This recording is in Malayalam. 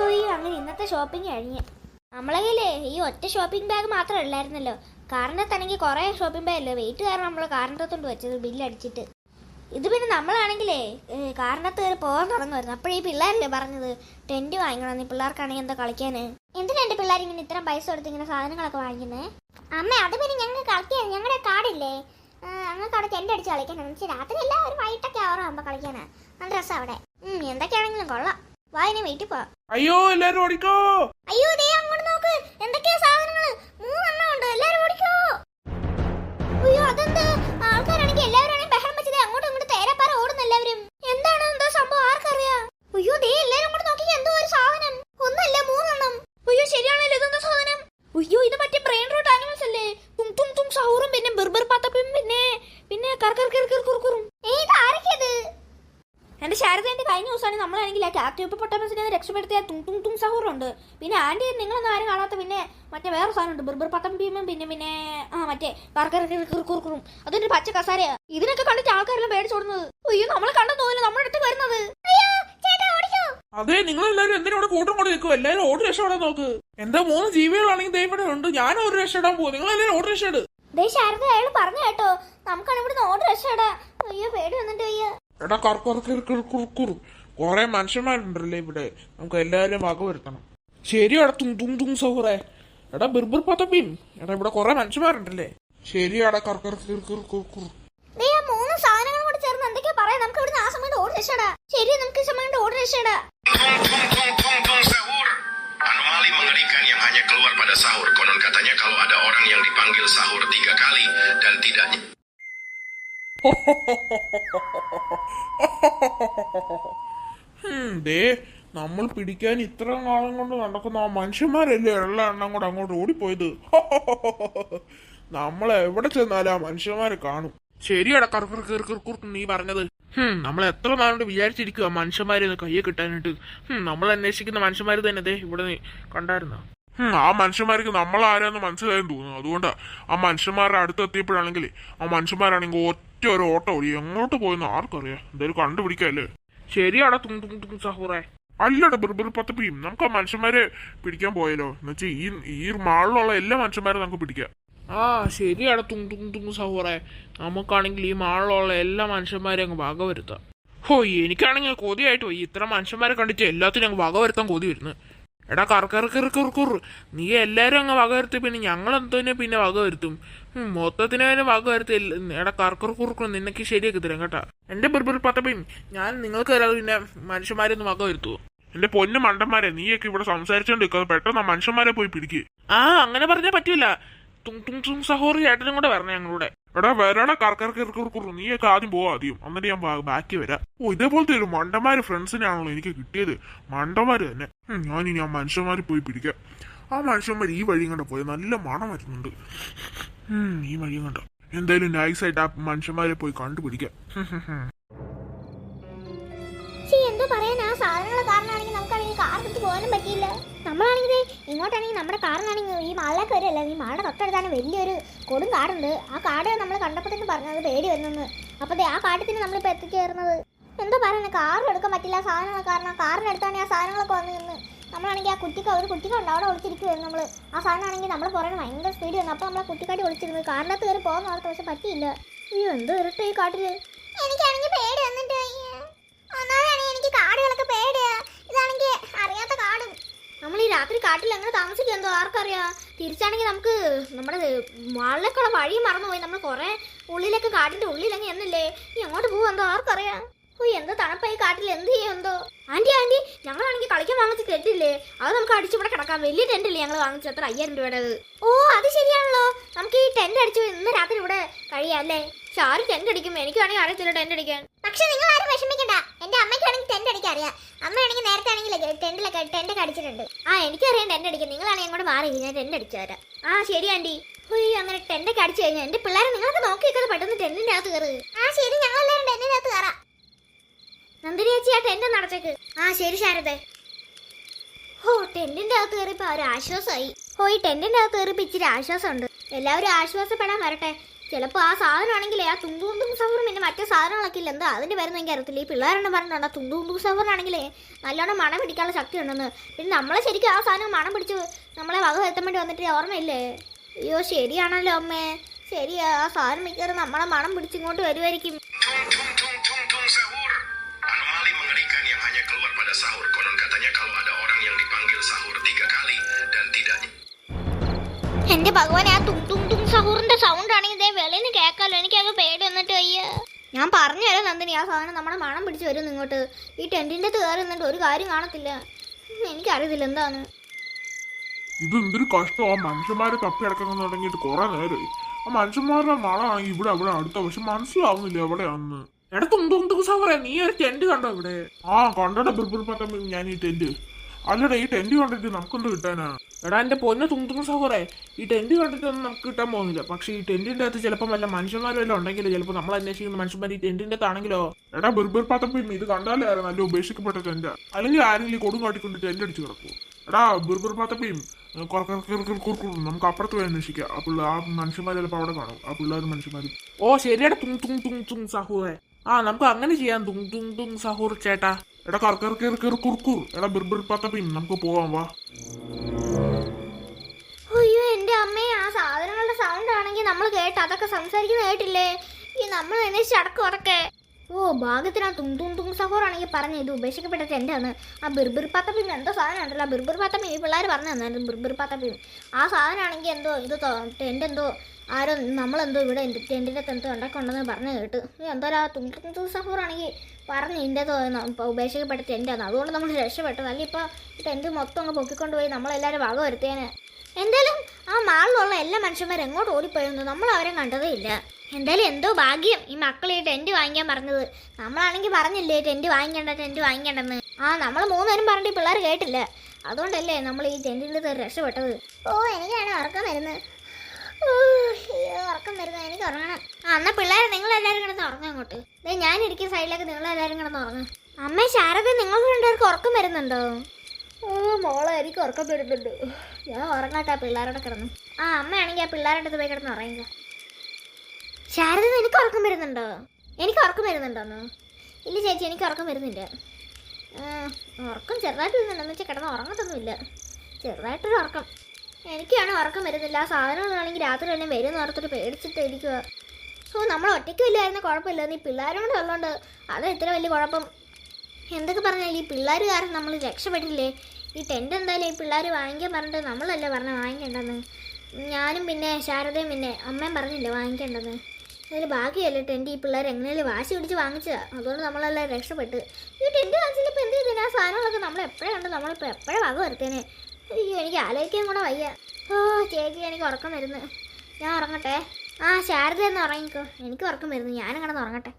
പോയി അങ്ങനെ ഇന്നത്തെ ഷോപ്പിംഗ് കഴിഞ്ഞ്. നമ്മളെ കയ്യിലേ ഈ ഒറ്റ ഷോപ്പിംഗ് ബാഗ് മാത്രമല്ലായിരുന്നല്ലോ കാറിനകത്താണെങ്കിൽ കുറേ ഷോപ്പിംഗ് ബാഗ് അല്ലേ? വെയിറ്റ് കാരണം നമ്മൾ കാറിനകത്തോണ്ട് വെച്ചത് ബില്ലടിച്ചിട്ട് ഇത് പിന്നെ നമ്മളാണെങ്കിലേ കാറിനകത്ത് കയറി പോകാൻ തുടങ്ങുമായിരുന്നു. അപ്പോഴേ ഈ പിള്ളേരല്ലേ പറഞ്ഞത് ടെന്റ് വാങ്ങിക്കണം ഈ പിള്ളേർക്കാണെങ്കിൽ എന്താ കളിക്കാൻ എന്തിനാ എന്റെ പിള്ളേർ ഇങ്ങനെ ഇത്രയും പൈസ കൊടുത്ത് ഇങ്ങനെ സാധനങ്ങളൊക്കെ വാങ്ങിക്കുന്നത് അമ്മ അത് പിന്നെ ഞങ്ങൾ കളിക്കാൻ ഞങ്ങളുടെ കാടില്ലേ? ഞങ്ങൾക്ക് അവിടെ ടെന്റ് അടിച്ച് കളിക്കാനാണ് രാത്രി എല്ലാം ഒരു വൈകിട്ടൊക്കെ ആവാറാകുമ്പോൾ കളിക്കാനാണ് നല്ല രസം അവിടെ. എന്തൊക്കെയാണെങ്കിലും കൊള്ളാം. ഇനി വീട്ടിൽ പോവാം. അയ്യോ എല്ലാരും ഓടിക്കോ. അയ്യോ ദേ ശാരദന്റെ നമ്മളാണെങ്കിൽ ആ കാറ്റോപ്പ് പൊട്ടാമസിനെ രക്ഷപ്പെടുത്തിയ തും തും തും സഹോറുണ്ട്. പിന്നെ ആന്റി നിങ്ങളൊന്നും ആരും കാണാത്ത പിന്നെ മറ്റേ വേറെ സാധനമുണ്ട്. ബിർബിർ പത്തം ഭീമും പിന്നെ പിന്നെ ആ മറ്റേ കുറുക്കുറും അതൊരു പച്ച കസാരയാ ഇതിനൊക്കെ കണ്ടിട്ട് ആൾക്കാരെല്ലാം പേടിച്ചോടുന്നത് അയ്യോ നമ്മളെ കണ്ടെന്ന് തോന്നില്ല നമ്മുടെ അടുത്ത് വരുന്നത്. അതെ നിങ്ങൾ എല്ലാരും എന്തിനോട് കൂട്ടം കൊണ്ട് നിൽക്കും എല്ലാരും ഓടി രക്ഷപ്പെടാൻ നോക്ക്. എന്താ മൂന്ന് ജീവികളാണെങ്കിൽ ദൈവം ഇവിടെ ഉണ്ട്. ഞാൻ ഒരു രക്ഷപ്പെടാൻ പോകും. നിങ്ങൾ എല്ലാരും ഓടി രക്ഷപ്പെട് ശാരദ അയാൾ പറഞ്ഞു കേട്ടോ. നമുക്കാണ് ഇവിടുന്ന് ഓട് രക്ഷപ്പെടാ. അയ്യോ പേടി വന്നിട്ട് അയ്യോ എടാ കർക്കുറക്കുറു കൊറേ മനുഷ്യന്മാരുണ്ടല്ലേ ഇവിടെ നമുക്ക് എല്ലാവരും വക വരുത്തണം ശരിയാടാ തും തും തും സൗറേ എടാ ബിർബിർ പതപ്പിൻ എടാ ഇവിടെ കൊറേ മനുഷ്യന്മാരുണ്ടല്ലേ ശരിയാടാ ha ദേ ആ മൂന്ന് ha കൂടി ചേർന്ന് എന്തൊക്കെയാ പറയാ നമുക്ക് ഇവിടുന്ന് ആ സമയത്ത് ha ha ശരി നമുക്ക് ഈ സമയത്ത് ha ha Tung tung tung tung tung sahur. Anomali mengerikan yang hanya keluar pada sahur. Konon katanya kalau ada orang yang dipanggil sahur tiga kali dan tidak ഹും, ദേ നമ്മൾ പിടിക്കാൻ ഇത്ര കാലം കൊണ്ട് നടക്കുന്ന ആ മനുഷ്യന്മാരല്ലേ ഉള്ള എണ്ണം കൂടെ അങ്ങോട്ട് ഓടിപ്പോയത്? നമ്മൾ എവിടെ ചെന്നാലും ആ മനുഷ്യന്മാരെ കാണും. ശരിയടാ കറുക്കർ കീർക്കിർക്കുർ നീ പറഞ്ഞത്. നമ്മൾ എത്ര നാളുകൊണ്ട് വിചാരിച്ചിരിക്കുക മനുഷ്യന്മാരെ കയ്യെ കിട്ടാനായിട്ട്. നമ്മൾ അന്വേഷിക്കുന്ന മനുഷ്യന്മാർ തന്നെ അതെ ഇവിടെ കണ്ടായിരുന്നു? ആ മനുഷ്യന്മാർക്ക് നമ്മൾ ആരാന്ന് മനസ്സിലായെന്ന് തോന്നുന്നു. അതുകൊണ്ടാ ആ മനുഷ്യന്മാരുടെ അടുത്ത് എത്തിയപ്പോഴാണെങ്കിൽ ആ മനുഷ്യന്മാരാണെങ്കിൽ ഒറ്റ ഒരു ഓട്ടോ ഓടി എങ്ങോട്ട് പോയെന്ന് ആർക്കറിയാം. എന്തായാലും കണ്ടുപിടിക്കല്ലേ ശരിയാടാ തും തും തും സഹോറേ. അല്ലടാ ബിർബിർ പത്തപ്പിയും നമുക്ക് ആ മനുഷ്യന്മാരെ പിടിക്കാൻ പോയല്ലോ എന്നുവെച്ചാൽ ഈ ഈ മാളിലുള്ള എല്ലാ മനുഷ്യന്മാരും നമുക്ക് പിടിക്കാം. ആ ശരിയാടാ തും തും തും സഹോറേ. നമുക്കാണെങ്കിൽ ഈ മാളിലുള്ള എല്ലാ മനുഷ്യന്മാരെയും അങ്ങ് വക വരുത്താം ഹോ എനിക്കാണെങ്കിൽ കൊതിയായിട്ട് പോയി ഇത്ര മനുഷ്യന്മാരെ കണ്ടിട്ട് എല്ലാത്തിനും അങ്ങ് വക വരുത്താൻ കൊതി വരുന്നു എടാ കറക്കറക്കറക്കറക്കുർ നീ എല്ലാവരും അങ്ങ് വക വരുത്തി പിന്നെ ഞങ്ങൾ എന്തോനെ പിന്നെ വക വരുത്തും? മൊത്തത്തിന് തന്നെ വക വരുത്തി എടാ കറക്കറക്കുറുക്കും നിനക്ക് ശരിയാക്കി തരാം കേട്ടാ. എന്റെ ബിർബിർ പത്തപ്പയും ഞാൻ നിങ്ങൾക്ക് തരാതെ പിന്നെ മനുഷ്യന്മാരെ ഒന്ന് വക വരുത്തുവോ? എന്റെ പൊന്നു മണ്ടന്മാരെ നീയൊക്കെ ഇവിടെ സംസാരിച്ചോണ്ട് നിൽക്കാതെ പെട്ടെന്ന് മനുഷ്യന്മാരെ പോയി പിടിക്കുക ആ അങ്ങനെ പറഞ്ഞാൽ പറ്റൂല. തുങ് തുങ് തുങ് സഹോറി ചേട്ടനും കൂടെ വരണേ ഞങ്ങളുടെ. എടാ വരണ കറക്കറക്കറക്കുറു നീയൊക്കെ ആദ്യം പോവാ ആദ്യം. എന്നിട്ട് ഞാൻ ബാക്കി വരാം. ഓ ഇതേപോലത്തെ ഒരു മണ്ടന്മാര് ഫ്രണ്ട്സിനാണല്ലോ എനിക്ക് കിട്ടിയത്. മണ്ടന്മാര് തന്നെ. ഞാൻ ഞാനിനി ആ മനുഷ്യന്മാരെ പോയി പിടിക്കാം. ആ മനുഷ്യന്മാർ ഈ വഴിയും കണ്ട പോയത് നല്ല മണം വരുന്നുണ്ട്. ഈ വഴിയും കണ്ട എന്തായാലും നൈസായിട്ട് ആ മനുഷ്യന്മാരെ പോയി കണ്ടുപിടിക്കാം. എടുത്ത് പോകാനും പറ്റിയില്ല. നമ്മളാണെങ്കിൽ ഇങ്ങോട്ടാണെങ്കിൽ നമ്മുടെ കാറിനാണെങ്കിൽ ഈ മാളിലേക്ക് വരില്ല ഈ മാളുടെ തൊട്ടടുത്താണ് വലിയൊരു കൊടും കാടുണ്ട്. ആ കാട് നമ്മൾ കണ്ടപ്പോൾ തന്നെ പറഞ്ഞത് പേടി വരുന്നെന്ന്. അപ്പോൾ ആ കാട്ടിൽ തന്നെ നമ്മളിപ്പോൾ എത്തിച്ചേർന്നത്. എന്തോ പറയുന്നത് കാറും എടുക്കാൻ പറ്റില്ല സാധനങ്ങൾ കാരണം കാറിനടുത്താണ് ആ സാധനങ്ങളൊക്കെ വന്ന് നിന്ന്. നമ്മളാണെങ്കിൽ ആ കുട്ടിക്ക് ഒരു കുട്ടിക്കുണ്ട് അവിടെ ഒളിച്ചിരിക്കുമായിരുന്നു നമ്മൾ ആ സാധനമാണെങ്കിൽ നമ്മൾ പുറമെ ഭയങ്കര സ്പീഡ് വന്നു. അപ്പോൾ നമ്മൾ ആ കുട്ടിക്കാട്ടി ഒളിച്ചിരുന്നു കാറിനകത്ത് കയറി പോകുന്ന ഓർത്ത് പക്ഷെ പറ്റിയില്ല. അയ്യോ എന്തോ ഇരട്ട ഈ കാട്ടിൽ എനിക്കാണെങ്കിൽ പേടി വന്നിട്ട് എനിക്ക് കാടുകളൊക്കെ നമ്മൾ ഈ രാത്രി കാട്ടിൽ എങ്ങനെ താമസിക്കുക എന്തോ ആർക്കറിയാം? തിരിച്ചാണെങ്കിൽ നമുക്ക് നമ്മുടെ മാളിലേക്കുള്ള വഴി മറന്നുപോയി. നമ്മൾ കുറെ ഉള്ളിലൊക്കെ കാട്ടിന്റെ ഉള്ളിലങ്ങ് എന്നല്ലേ ഈ എങ്ങോട്ട് പോകും എന്തോ ആർക്കറിയാം? ഓ എന്തോ തണുപ്പായി കാട്ടിൽ. എന്ത് ചെയ്യും എന്തോ ആന്റി ആന്റി ഞങ്ങളാണെങ്കിൽ കളിക്കാൻ വാങ്ങിച്ച ടെന്റ് ഇല്ലേ? അത് നമുക്ക് അടിച്ചിവിടെ കിടക്കാം. വലിയ ടെന്റ് ഇല്ലേ ഞങ്ങൾ വാങ്ങിച്ചത്? അത്ര അയ്യായിരം രൂപയുടെ ഓ അത് ശരിയാണല്ലോ. നമുക്ക് ഈ ടെന്റ് അടിച്ച് ഇന്ന് രാത്രി ഇവിടെ കഴിയാം അല്ലേ? പക്ഷെ ആര് ടെന്റ് അടിക്കും. എനിക്കാണെങ്കിൽ അറിയത്തില്ല ടെന്റ് അടിക്കാൻ പക്ഷെ നിങ്ങൾ ആരും വിഷമിക്കണ്ട എന്റെ അമ്മയ്ക്കാണെങ്കിൽ ടെന്റ് അടിക്കാൻ അറിയാം. അമ്മയാണെങ്കിൽ നേരത്തെ ആണെങ്കിൽ ടെന്റിലൊക്കെ ടെന്റൊക്കെ അടിച്ചിട്ടുണ്ട്. ആ എനിക്കറിയാം ടെന്റ് അടിക്കാൻ. നിങ്ങളാണെങ്കിൽ അങ്ങോട്ട് മാറി ഞാൻ ടെന്റ് അടിച്ചു തരാം ആ ശരി ആന്റി. ഹുയ് അങ്ങനെ ടെന്റൊക്കെ അടിച്ചു കഴിഞ്ഞാൽ എന്റെ പിള്ളേരെ നിങ്ങൾക്ക് നോക്കി വെക്കാതെ പെട്ടെന്ന് ടെന്റിന്റെ അകത്ത് കയറി ആ ശരി ഞങ്ങൾ എല്ലാവരും ടെന്റിന്റെ അകത്ത് കയറാം നന്ദിനി ചേച്ചി ആ ടെന്റ് നടച്ചേക്ക് ആ ശരി ശാരദ. ഓ ടെന്റിന്റെ അകത്ത് കയറിയപ്പോ ഒരു ആശ്വാസമായി. ഓ ഈ ടെന്റിന്റെ അകത്ത് കയറിയപ്പോ ഇച്ചിരി ആശ്വാസമുണ്ട്. എല്ലാവരും ആശ്വാസപ്പെടാൻ വരട്ടെ. ചിലപ്പോൾ ആ സാധനമാണെങ്കിൽ ആ തുമ്പു സഫറും പിന്നെ മറ്റേ സാധനങ്ങളൊക്കെ ഇല്ല? എന്താ? അതിന്റെ പേരൊന്നും എനിക്ക് അറിയത്തില്ല. ഈ പിള്ളേരെണ്ണം പറഞ്ഞിട്ടുണ്ട്? ആ തുമ്പു സഫറിനാണെങ്കിലേ നല്ലോണം മണം പിടിക്കാനുള്ള ശക്തി ഉണ്ടെന്ന് പിന്നെ നമ്മളെ ശരിക്കും ആ സാധനം മണം പിടിച്ച് നമ്മളെ വക വരുത്താൻ വേണ്ടി വന്നിട്ട് ഓർമ്മയില്ലേ? അയ്യോ ശരിയാണല്ലോ അമ്മേ. ശരിയാ ആ സാധനം മിക്കവാറും നമ്മളെ മണം പിടിച്ചിങ്ങോട്ട് വരുമായിരിക്കും എന്റെ ഭഗവാൻ ആ തും തും സഹൂറിന്റെ സൗണ്ട് ആണെങ്കിൽ ഇതേ വെളിയിൽ നിന്ന് കേൾക്കാമല്ലോ എനിക്കത് പേടി വന്നിട്ട് വയ്യ. ഞാൻ പറഞ്ഞു തരാം നന്ദിനി ആ സാധനം നമ്മുടെ മണം പിടിച്ച് വരും ഇങ്ങോട്ട്. ഈ ടെന്റിന്റെ അകത്ത് കയറി നിന്നിട്ട് ഒരു കാര്യം കാണത്തില്ല. എനിക്കറിയത്തില്ല എന്താണ്. ഇത് എന്തൊരു കഷ്ടം. ആ മനുഷ്യന്മാരെ തപ്പി അടക്കണമെന്ന് തുടങ്ങിയിട്ട് കുറെ നേരമായി ആ മനുഷ്യന്മാരുടെ മണമാണെങ്കിൽ ഇവിടെ അവിടെ അടുത്ത. പക്ഷെ മനസ്സിലാവുന്നില്ല എവിടെയാന്ന്. എടാ തുന്തും തുസവറ നീ ഒരു ടെന്റ് കണ്ടോ ഇവിടെ? ആ കണ്ടോടെ ബിർബിർ പത്തം. ഞാൻ ഈ ടെന്റ് അല്ലടാ ഈ ടെന്റ് കണ്ടിട്ട് നമുക്കൊന്ന് കിട്ടാനാ? എടാ എന്റെ പൊന്ന തുന്തും സഹോറേ ഈ ടെന്റ് കണ്ടിട്ടൊന്നും നമുക്ക് കിട്ടാൻ പോകുന്നില്ല. പക്ഷെ ഈ ടെന്റിന്റെ അകത്ത് ചിലപ്പോൾ വല്ല മനുഷ്യന്മാരും വല്ല ഉണ്ടെങ്കിൽ ചിലപ്പോൾ നമ്മൾ അന്വേഷിക്കുന്ന മനുഷ്യന്മാർ ഈ ടെന്റിന്റെ അകത്താണെങ്കിലോ എടാ ബിർബിർ പത്തപ്പം ഇത് കണ്ടാലേ നല്ല ഉപേക്ഷിക്കപ്പെട്ട ടെന്റ് അല്ലെങ്കിൽ ആരെങ്കിലും കൊടും കാട്ടിക്കൊണ്ട് ടെന്റ് അടിച്ച് കിടക്കും എടാ ബിർബിർ കുറക്കും നമുക്ക് അപ്പുറത്ത് പോയി അന്വേഷിക്കാം. ആ പിള്ള ആ മനുഷ്യന്മാർ ചിലപ്പോൾ അവിടെ കാണും. ആ പിള്ളേർ മനുഷ്യന്മാർ ഓ ശരിയാടാ തുങ് തുങ് തുങ് തുങ് സഹൂറെ ആ നമുക്ക് അങ്ങനെ ചെയ്യാം. തുങ് തുങ് തുങ് സഹൂർ ചേട്ടാ. എടാ കുർക്കൂർ എടാ ബിർബിർ പിൻ നമുക്ക് പോവാം വാ. നമ്മൾ കേട്ട് അതൊക്കെ സംസാരിക്കുന്ന കേട്ടില്ലേ? ഈ നമ്മൾ എന്നെ അടക്കും അതൊക്കെ ഓ ഭാഗ്യത്തിന് ആ തും തും തും സഹോറാണെങ്കിൽ പറഞ്ഞു ഇത് ഉപേക്ഷിക്കപ്പെട്ട ടെന്റാണ് ആ ബിർബിർ പാത്തപ്പീം എന്തോ സാധനം ഉണ്ടല്ലോ. ബിർബിർ പാത്തപ്പീം ഈ പിള്ളേർ പറഞ്ഞു തന്നായിരുന്നു ബിർബിർ പാത്തപ്പീം. ആ സാധനമാണെങ്കിൽ എന്തോ ഇത് എന്റെ എന്തോ ആരോ നമ്മളെന്തോ ഇവിടെ എന്റെ ടെന്റിന്റെ എന്തോ ഉണ്ടാക്കുണ്ടെന്ന് പറഞ്ഞു കേട്ട്. ഈ എന്തോ ആ തും തും തും സഹോറാണെങ്കിൽ പറഞ്ഞു ഇതിന്റെ ഉപേക്ഷിക്കപ്പെട്ട ടെന്റാണ് അതുകൊണ്ട് നമ്മൾ രക്ഷപ്പെട്ടു. അല്ലെങ്കിൽ ഇപ്പോൾ ടെന്റ് മൊത്തം അങ്ങ് പൊക്കിക്കൊണ്ട് പോയി നമ്മളെല്ലാവരും വക വരുത്തേനെ. എന്തായാലും ആ മാളിലുള്ള എല്ലാ മനുഷ്യന്മാരും എങ്ങോട്ട് ഓടിപ്പോയെന്ന് നമ്മൾ അവരെ കണ്ടതേ ഇല്ല. എന്തായാലും എന്തോ ഭാഗ്യം. ഈ മക്കൾ ഈ ടെന്റ് വാങ്ങിക്കാൻ പറഞ്ഞത്. നമ്മളാണെങ്കിൽ പറഞ്ഞില്ലേ ടെന്റ് വാങ്ങിക്കണ്ട ടെന്റ് വാങ്ങിക്കണ്ടെന്ന്. ആ നമ്മൾ മൂന്നുപേരും പറഞ്ഞിട്ട് പിള്ളേർ കേട്ടില്ല. അതുകൊണ്ടല്ലേ നമ്മൾ ഈ ടെന്റിൽ രക്ഷപ്പെട്ടത്. ഓ എനിക്കാണ് ഉറക്കം വരുന്നത്. ഉറക്കം വരുന്നത് എനിക്ക് ഉറങ്ങണം. ആ എന്നാൽ പിള്ളേരെ നിങ്ങൾ എല്ലാവരും കിടന്ന് ഉറങ്ങാം അങ്ങോട്ട്. ഞാൻ ഇരിക്കുന്ന സൈഡിലേക്ക് നിങ്ങളെല്ലാവരും കിടന്ന് ഉറങ്ങും. അമ്മ ശാരദ നിങ്ങൾക്ക് രണ്ടുപേർക്ക് ഉറക്കം വരുന്നുണ്ടോ? ഓ മോളെ എനിക്ക് ഉറക്കം വരുന്നുണ്ട്. ഞാൻ ഉറങ്ങാട്ടെ പിള്ളേരോടെ കിടന്നു. ആ അമ്മയാണെങ്കിൽ ആ പിള്ളേരുടെ അടുത്ത് പോയി കിടന്ന് ഉറങ്ങില്ല ശാരദ എനിക്ക് ഉറക്കം വരുന്നുണ്ടോ? എനിക്ക് ഉറക്കം വരുന്നുണ്ടോന്ന്? ഇല്ല ചേച്ചി എനിക്ക് ഉറക്കം വരുന്നില്ല. ഉറക്കം ചെറുതായിട്ട് വരുന്നുണ്ടെന്ന് വെച്ചാൽ കിടന്ന് ഉറങ്ങത്തൊന്നുമില്ല. ചെറുതായിട്ടൊരു ഉറക്കം. എനിക്കാണ് ഉറക്കം വരുന്നില്ല. ആ സാധനങ്ങളാണെങ്കിൽ രാത്രി തന്നെ വരുമെന്ന് ഓർത്തിട്ട് പേടിച്ചിട്ട് ഇരിക്കുക ഓ നമ്മൾ ഒറ്റയ്ക്ക് ഇല്ലായിരുന്നു കുഴപ്പമില്ല. നീ പിള്ളേരോട് ഉള്ളതുകൊണ്ട് അത് ഇത്ര വലിയ കുഴപ്പം. എന്തൊക്കെ പറഞ്ഞാലും ഈ പിള്ളേർ കാരണം നമ്മൾ രക്ഷപ്പെട്ടില്ലേ ഈ ടെന്റ് എന്തായാലും ഈ പിള്ളേർ വാങ്ങിക്കാൻ പറഞ്ഞിട്ട് നമ്മളല്ലേ പറഞ്ഞ വാങ്ങിക്കേണ്ടെന്ന് ഞാനും പിന്നെ ശാരദയും പിന്നെ അമ്മയും പറഞ്ഞില്ലേ വാങ്ങിക്കേണ്ടത്? അതിൽ ബാക്കിയല്ലേ ടെന്റ് ഈ പിള്ളേർ എങ്ങനെയാലും വാശി പിടിച്ച് വാങ്ങിച്ചതാണ് അതുകൊണ്ട് നമ്മളെല്ലാം രക്ഷപ്പെട്ട്. ഈ ടെന്റ് വാങ്ങിച്ചപ്പോൾ എന്ത് ചെയ്തേനെ ആ സാധനങ്ങളൊക്കെ നമ്മൾ എപ്പോഴുണ്ട് നമ്മളിപ്പോൾ എപ്പോഴും വക വരുത്തേനെ? അയ്യോ എനിക്ക് ആലോചിക്കാൻ കൂടെ വയ്യ. ഓ ചേച്ചി എനിക്ക് ഉറക്കം വരുന്നു. ഞാൻ ഉറങ്ങട്ടെ? ആ ശാരദ എന്ന് ഉറങ്ങിക്കോ. എനിക്ക് ഉറക്കം വരുന്നു. ഞാനും കിടന്ന് ഉറങ്ങട്ടെ.